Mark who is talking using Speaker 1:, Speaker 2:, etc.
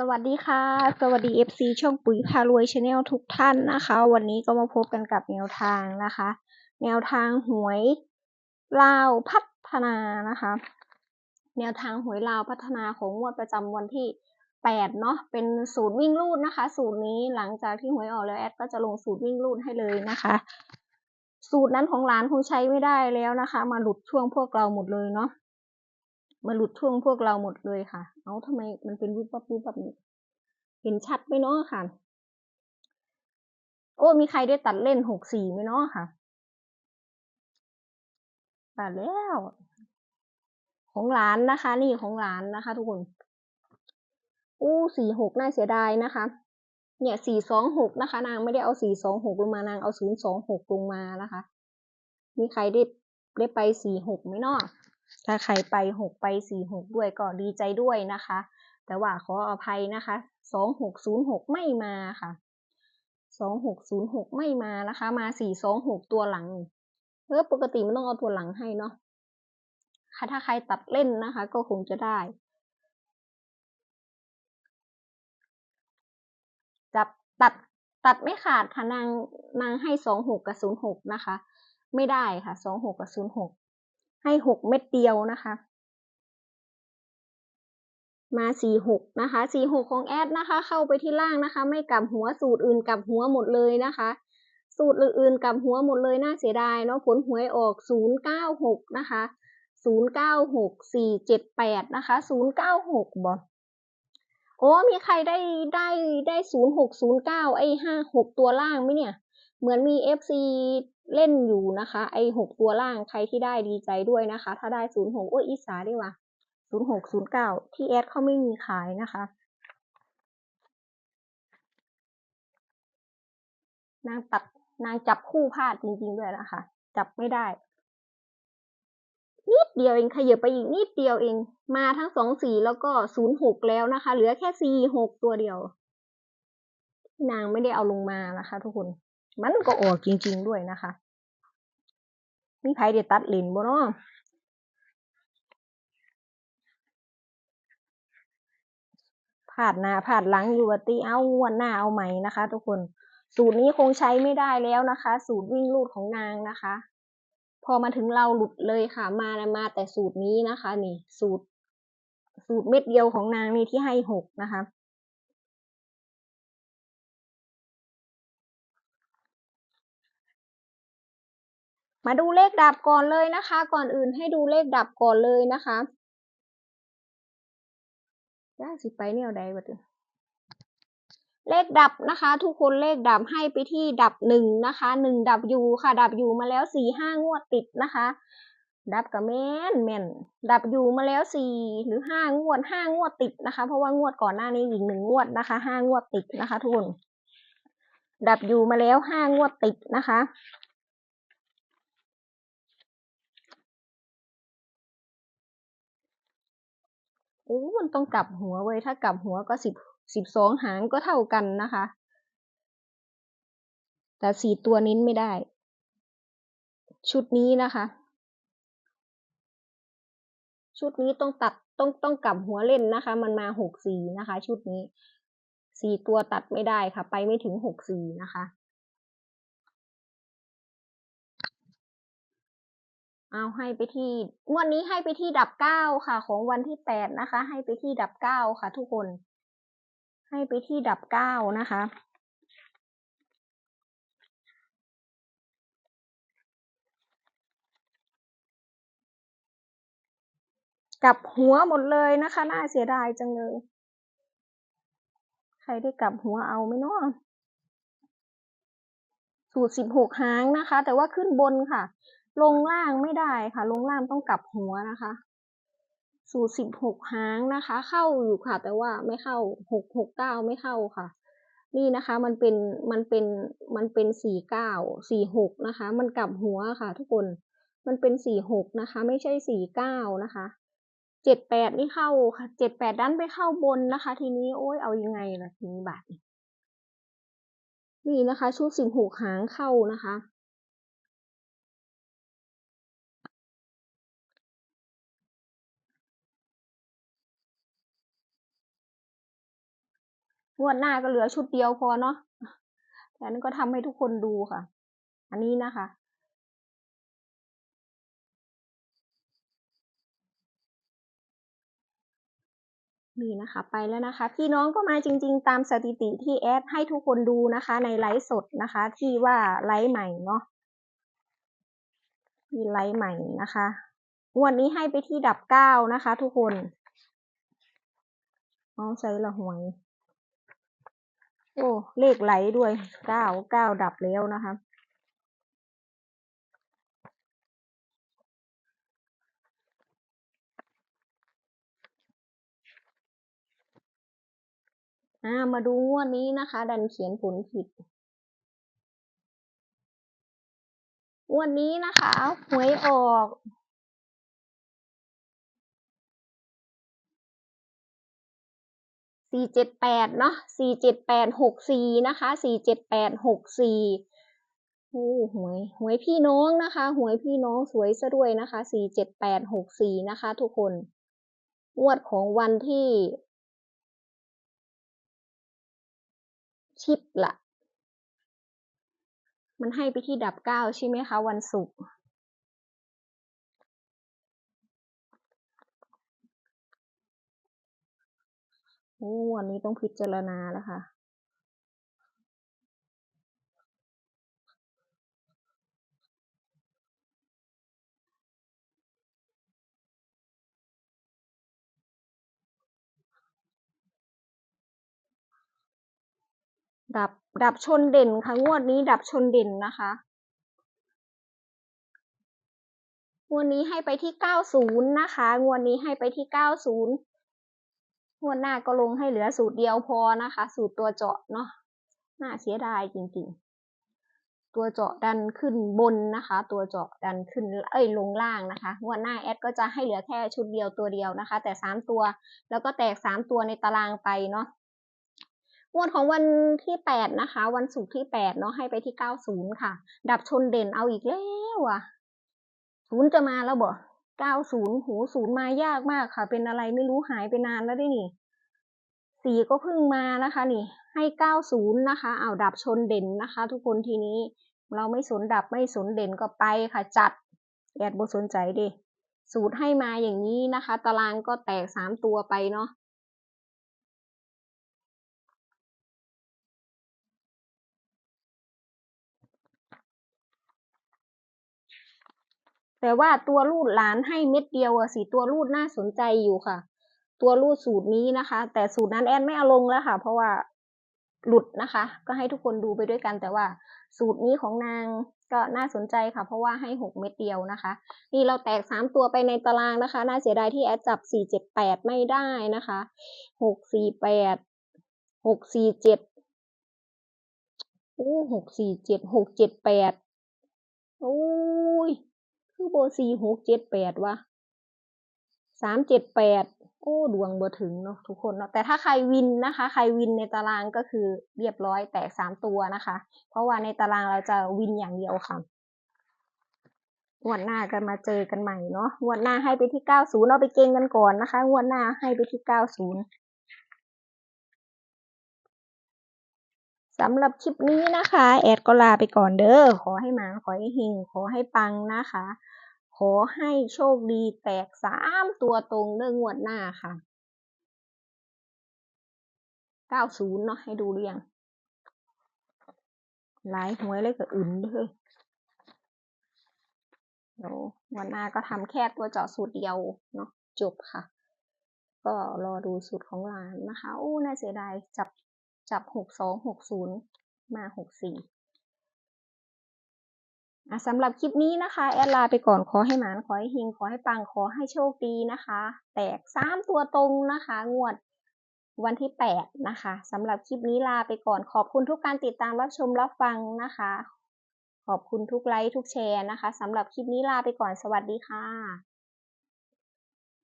Speaker 1: สวัสดีค่ะ สวัสดี FC ช่องปุ๋ยพารวยชาแนลทุกท่านนะคะ วันนี้ก็มาพบกันกับแนวทางนะคะ แนวทางหวยลาวพัฒนานะคะ แนวทางหวยลาวพัฒนาของงวดประจำวันที่8เนาะเป็นสูตรวิ่งรูดนะคะ สูตรนี้หลังจากที่หวยออกแล้วแอดก็จะลงสูตรวิ่งรูดให้เลยนะคะ สูตรนั้นของร้านคงใช้ไม่ได้แล้วนะคะ มาหลุดช่วงพวกเราหมดเลยเนาะ มาหลุดช่วงพวกเราหมดเลยค่ะ เอาทำไมมันเป็นรูปปั๊บรูปแบบนี้ เห็นชัดไหมเนาะค่ะ โอ้ มีใครได้ตัดเล่นหกสี่ไหมเนาะค่ะ ตัดแล้ว ของหลานนะคะ นี่ของหลานนะคะ ทุกคนอู้สี่หกน่าเสียดายนะคะ เนี่ยสี่สองหกนะคะ นางไม่ได้เอาสี่สองหกลงมานางเอาศูนย์สองหกลงมานะคะ มีใครได้ได้ไปสี่หกไหมเนาะ ถ้าใครไปหกไปสี่หกด้วยก็ดีใจด้วยนะคะ แต่ว่าขออภัยนะคะสองหกศูนย์หกไม่มาค่ะสองหกศูนย์หกไม่มานะคะ มาสี่สองหกตัวหลังเออปกติมันต้องเอาตัวหลังให้เนาะถ้าใครตัดเล่นนะคะ ก็คงจะได้ จับตัดตัดไม่ขาดค่ะนางนางให้สองหกกับศูนย์หกนะคะ ไม่ได้ค่ะสองหกกับศูนย์หก ให้หกเม็ดเดียวนะคะ มาสี่หกนะคะสี่หกของแอดนะคะ เข้าไปที่ล่างนะคะ ไม่กลับหัวสูตรอื่นกลับหัวหมดเลยนะคะ สูตรอื่นๆกลับหัวหมดเลยน่าเสียดายเนาะผลหวยออกศูนย์เก้าหกนะคะศูนย์เก้าหกสี่เจ็ดแปดนะคะศูนย์เก้าหกบอโอ้มีใครได้ได้ได้ศูนย์หกศูนย์เก้าไอ้ห้าหกตัวล่างไหมเนี่ย เหมือนมีเอฟซีเล่นอยู่นะคะ ไอ้หกตัวล่างใครที่ได้ดีใจด้วยนะคะ ถ้าได้ศูนย์หกโอ้ยอีสาดีว่ะศูนย์หกศูนย์เก้าที่แอดเขาไม่มีขายนะคะนางตัดนางจับคู่พลาดจริงๆด้วยนะคะ จับไม่ได้ นิดเดียวเองขยับไปอีกนิดเดียวเอง มาทั้งสองสีแล้วก็ศูนย์หกแล้วนะคะ เหลือแค่สี่หกตัวเดียว นางไม่ได้เอาลงมานะคะทุกคน มันก็ออกจริง ๆด้วยนะคะ มีไผเดตัดลินบ่เนาะผาดหน้าผาดหลังอยู่ตีเอาวันหน้าเอาใหม่นะคะ ทุกคน สูตรนี้คงใช้ไม่ได้แล้วนะคะ สูตรวิ่งลูดของนางนะคะ พอมาถึงเราหลุดเลยค่ะมามาแต่สูตรนี้นะคะ นี่ สูตร สูตรเม็ดเดียวของนางนี่ที่ให้หกนะคะ มาดูเลขดับก่อนเลยนะคะ ก่อนอื่นให้ดูเลขดับก่อนเลยนะคะย่าสิไปเนี่ยใดบัดเลขดับนะคะ ทุกคนเลขดับให้ไปที่ดับหนึ่งนะคะหนึ่งดับยูค่ะ ดับยูมาแล้วสี่ห้างวดติดนะคะ ดับกับแม่นแม่นดับยูมาแล้วสี่หรือห้างวดห้างวดติดนะคะ เพราะว่างวดก่อนหน้านี้อีกหนึ่งงวดนะคะห้างวดติดนะคะ ทุกคนดับยูมาแล้วห้างวดติดนะคะ โอ้มันต้องกลับหัวเว้ยถ้ากลับหัวก็สิบสิบสองหางก็เท่ากันนะคะ แต่สี่ตัวนิ้นไม่ได้ ชุดนี้นะคะ ชุดนี้ต้องตัดต้องต้องกลับหัวเล่นนะคะ มันมาหกสี่นะคะ ชุดนี้สี่ตัวตัดไม่ได้ค่ะ ไปไม่ถึงหกสี่นะคะ เอาให้ไปที่งวดนี้ให้ไปที่ดับเก้าค่ะ ของวันที่แปดนะคะ ให้ไปที่ดับเก้าค่ะ ทุกคน ให้ไปที่ดับเก้านะคะกลับหัวหมดเลยนะคะ น่าเสียดายจังเลย ใครได้กลับหัวเอาไหมเนาะสูตรสิบหกหางนะคะ แต่ว่าขึ้นบนค่ะ ลงล่างไม่ได้ค่ะ ลงล่างต้องกลับหัวนะคะ สูตรสิบหกหางนะคะ เข้าอยู่ค่ะ แต่ว่าไม่เข้าหกหกเก้าไม่เข้าค่ะ นี่นะคะมันเป็นมันเป็นมันเป็นสี่เก้าสี่หกนะคะ มันกลับหัวค่ะ ทุกคนมันเป็นสี่หกนะคะ ไม่ใช่สี่เก้านะคะเจ็ดแปดนี่เข้าค่ะเจ็ดแปดดันไปเข้าบนนะคะ ทีนี้โอ้ยเอายังไงล่ะทีนี้บาทนี่นะคะ ชุดสิบหกหางเข้านะคะ งวดหน้าก็เหลือชุดเดียวพอเนาะแต่นั้นก็ทำให้ทุกคนดูค่ะ อันนี้นะคะนี่นะคะ ไปแล้วนะคะ พี่น้องก็มาจริง ๆ ตามสถิติที่แอดให้ทุกคนดูนะคะ ในไลฟ์สดนะคะ ที่ว่าไลฟ์ใหม่เนาะที่ไลฟ์ใหม่นะคะวดนี้ให้ไปที่ดับเก้านะคะ ทุกคนอ๋อใส่ละหวย โอ้ เลขไหลด้วย เก้า เก้าดับแล้วนะคะ อ่า มาดูงวดนี้นะคะ ดันเขียนผลผิดงวดนี้นะคะหวยออก สี่เจ็ดแปดเนาะสี่เจ็ดแปดหกสี่นะคะสี่เจ็ดแปดหกสี่โอ้หวยหวยพี่น้องนะคะหวยพี่น้องสวยซะด้วยนะคะสี่เจ็ดแปดหกสี่นะคะ ทุกคนงวดของวันที่ ชิปละมันให้ไปที่ดับเก้าใช่ไหมคะ วันศุกร์ อ้วันนี้ต้องพิจารณาแล้วค่ะ ดับ ดับชนเด่นค่ะ งวดนี้ดับชนเด่นนะคะ งวดนี้ให้ไปที่เก้าศูนย์นะคะ งวดนี้ให้ไปที่เก้าศูนย์ งวดหน้าก็ลงให้เหลือสูตรเดียวพอนะคะ สูตรตัวเจาะเนาะน่าเสียดายจริงๆ ตัวเจาะดันขึ้นบนนะคะ ตัวเจาะดันขึ้นเอ้ยลงล่างนะคะงวดหน้าแอดก็จะให้เหลือแค่ชุดเดียวตัวเดียวนะคะ แต่สามตัว แล้วก็แตกสามตัวในตารางไปเนาะงวดของวันที่แปดนะคะ วันศุกร์ที่แปดเนาะให้ไปที่เก้าศูนย์ค่ะ ดับชนเด่นเอาอีกแล้วอะศูนย์จะมาแล้วบ่ เก้าศูนย์หูศูนย์มายากมากค่ะ เป็นอะไรไม่รู้หายไปนานแล้วด้นี่สี่ก็เพิ่งมานะคะ นี่ ให้เก้าศูนย์นะคะเอาดับชนเด่นนะคะ ทุกคนทีนี้เราไม่สนดับไม่สนเด่นก็ไปค่ะ จัดแอดบสนใจดิสูตรให้มาอย่างนี้นะคะ ตารางก็แตกสามตัวไปเนาะ แต่ว่าตัวรูดหลานให้เม็ดเดียวอะสิตัวรูดน่าสนใจอยู่ค่ะ ตัวรูดสูตรนี้นะคะ แต่สูตรนั้นแอนไม่เอาลงแล้วค่ะ เพราะว่าหลุดนะคะ ก็ให้ทุกคนดูไปด้วยกัน แต่ว่าสูตรนี้ของนางก็น่าสนใจค่ะ เพราะว่าให้หกเม็ดเดียวนะคะ นี่เราแตกสามตัวไปในตารางนะคะ น่าเสียดายที่แอดจับสี่เจ็ดแปดไม่ได้นะคะหกสี่แปดหกสี่เจ็ดโอ้หกสี่เจ็ดหกเจ็ดแปดโอ้ย คือโบสี่หกเจ็ดแปดวะสามเจ็ดแปดโอ้ดวงบ่ถึงเนาะทุกคนเนาะแต่ถ้าใครวินนะคะ ใครวินในตารางก็คือเรียบร้อยแตกสามตัวนะคะ เพราะว่าในตารางเราจะวินอย่างเดียวค่ะงวดหน้ากันมาเจอกันใหม่เนาะงวดหน้าให้ไปที่เก้าศูนย์เอาไปเก่งกันก่อนนะคะงวดหน้าให้ไปที่เก้าศูนย์สำหรับคลิปนี้นะคะ แอดก็ลาไปก่อนเด้อขอให้หมาขอให้เฮงขอให้ปังนะคะ ขอให้โชคดีแตกสามตัวตรงเรื่องงวดหน้าค่ะเก้าศูนย์เนาะให้ดูเรียงหลายหวยเลยกับอื่นเลยเดี๋ยววันหน้าก็ทำแค่ตัวเจาะสูตรเดียวเนาะจบค่ะ ก็รอดูสูตรของร้านนะคะ โอ้ น่าเสียดายจับจับหกสองหกศูนย์มาหกสี่ สำหรับคลิปนี้นะคะแอดลาไปก่อนขอให้หมานขอให้เฮงขอให้ปังขอให้โชคดีนะคะ แตกสามตัวตรงนะคะ งวดวันที่แปดนะคะสำหรับคลิปนี้ลาไปก่อนขอบคุณทุกการติดตามรับชมรับฟังนะคะ ขอบคุณทุกไลค์ทุกแชร์นะคะสำหรับคลิปนี้ลาไปก่อนสวัสดีค่ะ